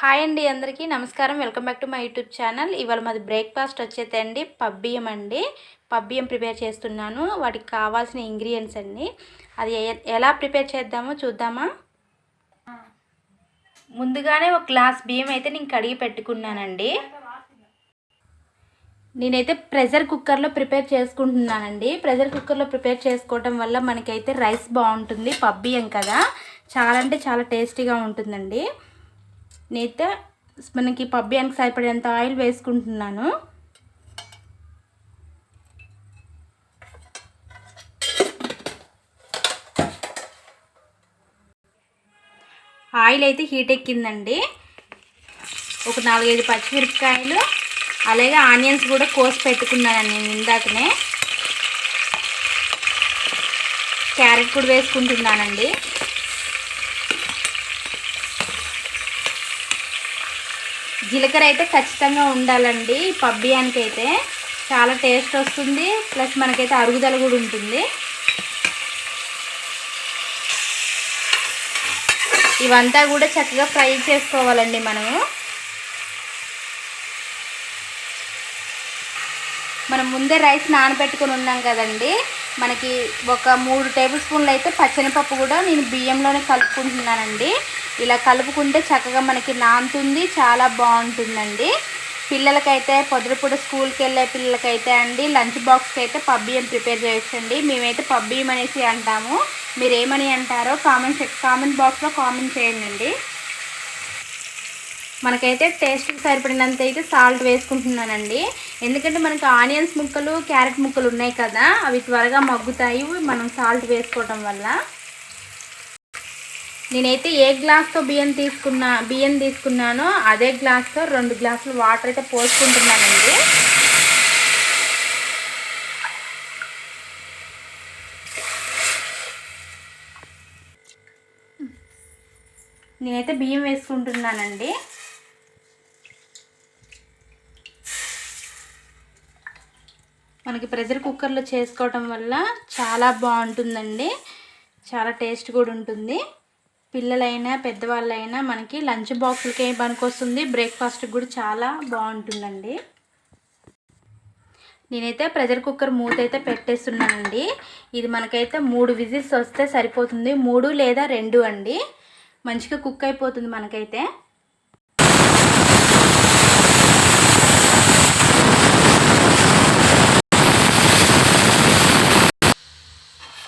Hi అండి అందరికీ. నమస్కారం. Welcome back to my YouTube channel. ఇవాళ మాది బ్రేక్ఫాస్ట్ వచ్చేదండి పబ్బియ్యం అండి. పబ్బియ్యం ప్రిపేర్ చేస్తున్నాను. వాటికి కావాల్సిన ఇంగ్రీడియంట్స్ అండి. అది ఎలా ప్రిపేర్ చేద్దామో చూద్దామా? ముందుగానే ఒక గ్లాస్ బియ్యం అయితే నేను కడిగి పెట్టుకున్నానండి. నేనైతే ప్రెషర్ కుక్కర్లో ప్రిపేర్ చేసుకుంటున్నానండి. ప్రెషర్ కుక్కర్లో ప్రిపేర్ చేసుకోవటం వల్ల మనకైతే రైస్ బాగుంటుంది. పబ్బియ్యం కదా. చాలా అంటే చాలా టేస్టీగా ఉంటుందండి. నేనైతే మనకి పబ్బియానికి సరిపడేంత ఆయిల్ వేసుకుంటున్నాను. ఆయిల్ అయితే హీట్ ఎక్కిందండి. ఒక నాలుగైదు పచ్చిమిరపకాయలు అలాగే ఆనియన్స్ కూడా కోసి పెట్టుకున్నానండి నేను ఇందాకనే. క్యారెట్ కూడా వేసుకుంటున్నానండి. జీలకర్ర అయితే ఖచ్చితంగా ఉండాలండి. పబ్బియానికి అయితే చాలా టేస్ట్ వస్తుంది. ప్లస్ మనకైతే అరుగుదల కూడా ఉంటుంది. ఇవంతా కూడా చక్కగా ఫ్రై చేసుకోవాలండి మనము. మనం ముందే రైస్ నానబెట్టుకుని ఉన్నాం కదండి. మనకి ఒక మూడు టేబుల్ స్పూన్లు అయితే పచ్చనిపప్పు కూడా నేను బియ్యంలోనే కలుపుకుంటున్నానండి. ఇలా కలుపుకుంటే చక్కగా మనకి నానుతుంది చాలా బాగుంటుందండి. పిల్లలకైతే పొద్దుపూట స్కూల్కి వెళ్ళే పిల్లలకైతే అండి లంచ్ బాక్స్కి అయితే పబ్బియ్యం ప్రిపేర్ చేయొచ్చండి. మేమైతే పబ్బియ్యం అనేసి అంటాము. మీరు ఏమని అంటారో కామెంట్ కామెంట్ బాక్స్లో కామెంట్ చేయండి మనకైతే టేస్ట్కి సరిపడినంత అయితే సాల్ట్ వేసుకుంటున్నానండి. ఎందుకంటే మనకి ఆనియన్స్ ముక్కలు క్యారెట్ ముక్కలు ఉన్నాయి కదా అవి త్వరగా మగ్గుతాయి. మనం సాల్ట్ వేసుకోవటం వల్ల. నేనైతే ఏ గ్లాస్తో బియ్యం తీసుకున్నా బియ్యం తీసుకున్నానో అదే గ్లాస్తో రెండు గ్లాసులు వాటర్ అయితే పోసుకుంటున్నానండి. నేనైతే బియ్యం వేసుకుంటున్నానండి. మనకి ప్రెషర్ కుక్కర్లో చేసుకోవటం వల్ల చాలా బాగుంటుందండి. చాలా టేస్ట్ కూడా ఉంటుంది. పిల్లలైనా పెద్దవాళ్ళైనా మనకి లంచ్ బాక్సులకి ఏం పనికొస్తుంది బ్రేక్ఫాస్ట్కి కూడా చాలా బాగుంటుందండి. నేనైతే ప్రెషర్ కుక్కర్ మూత అయితే పెట్టేస్తున్నానండి. ఇది మనకైతే మూడు విజిల్స్ వస్తే సరిపోతుంది. మూడు లేదా రెండు అండి. మంచిగా కుక్ అయిపోతుంది మనకైతే.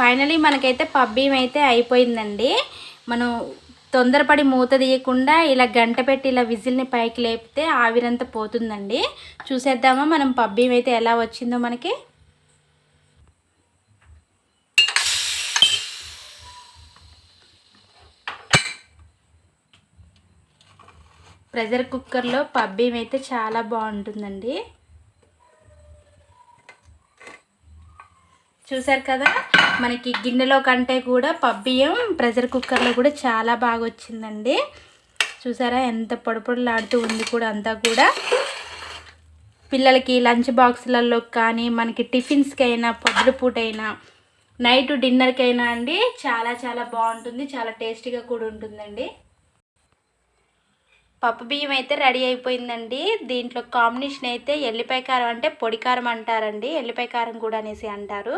ఫైనలీ మనకైతే పబ్బీం అయితే అయిపోయిందండి. మనం తొందరపడి మూత తీయకుండా ఇలా గంట పెట్టి ఇలా విజిల్ని పైకి లేపితే ఆవిరంతా పోతుందండి. చూసేద్దామా మనం పబ్బీం అయితే ఎలా వచ్చిందో మనకి. ప్రెషర్ కుక్కర్లో పబ్బీం అయితే చాలా బాగుంటుందండి. చూసారు కదా? మనకి గిన్నెలో కంటే కూడా పబ్బియ్యం ప్రెషర్ కుక్కర్లో కూడా చాలా బాగా వచ్చిందండి చూసారా ఎంత పొడపొడలాడుతూ ఉంది కూడా అంతా కూడా. పిల్లలకి లంచ్ బాక్సులలో కానీ మనకి టిఫిన్స్కి అయినా పొద్దున పూటైనా నైట్ డిన్నర్కి అయినా అండి చాలా చాలా బాగుంటుంది చాలా టేస్టీగా కూడా ఉంటుందండి. పప్పు బియ్యం అయితే రెడీ అయిపోయిందండి. దీంట్లో కాంబినేషన్ అయితే ఎల్లిపాయ కారం అంటే పొడి కారం అంటారండి. ఎల్లిపాయ కారం కూడా అనేసి అంటారు.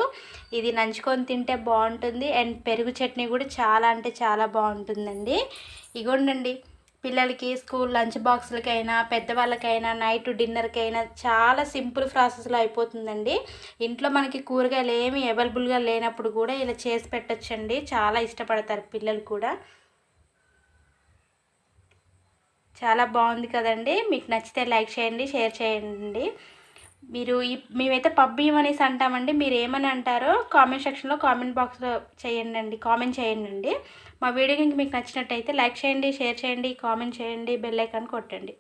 ఇది నంచుకొని తింటే బాగుంటుంది. అండ్ పెరుగు చట్నీ కూడా చాలా అంటే చాలా బాగుంటుందండి. ఇగోండండి పిల్లలకి స్కూల్ లంచ్ బాక్సులకైనా పెద్దవాళ్ళకైనా నైట్ డిన్నర్కైనా చాలా సింపుల్ ప్రాసెస్లో అయిపోతుందండి. ఇంట్లో మనకి కూరగాయలు ఏమి అవైలబుల్గా లేనప్పుడు కూడా ఇలా చేసి పెట్టచ్చండి. చాలా ఇష్టపడతారు పిల్లలు కూడా. చాలా బాగుంది కదండి. మీకు నచ్చితే లైక్ చేయండి షేర్ చేయండి. మీరు ఈ మేమైతే పబ్బియం అనేసి అంటామండి. మీరు ఏమని అంటారో కామెంట్ సెక్షన్లో కామెంట్ బాక్స్లో చేయండి అండి కామెంట్ చేయండి మా వీడియో మీకు నచ్చినట్టయితే లైక్ చేయండి షేర్ చేయండి కామెంట్ చేయండి బెల్ ఐకాన్ కొట్టండి.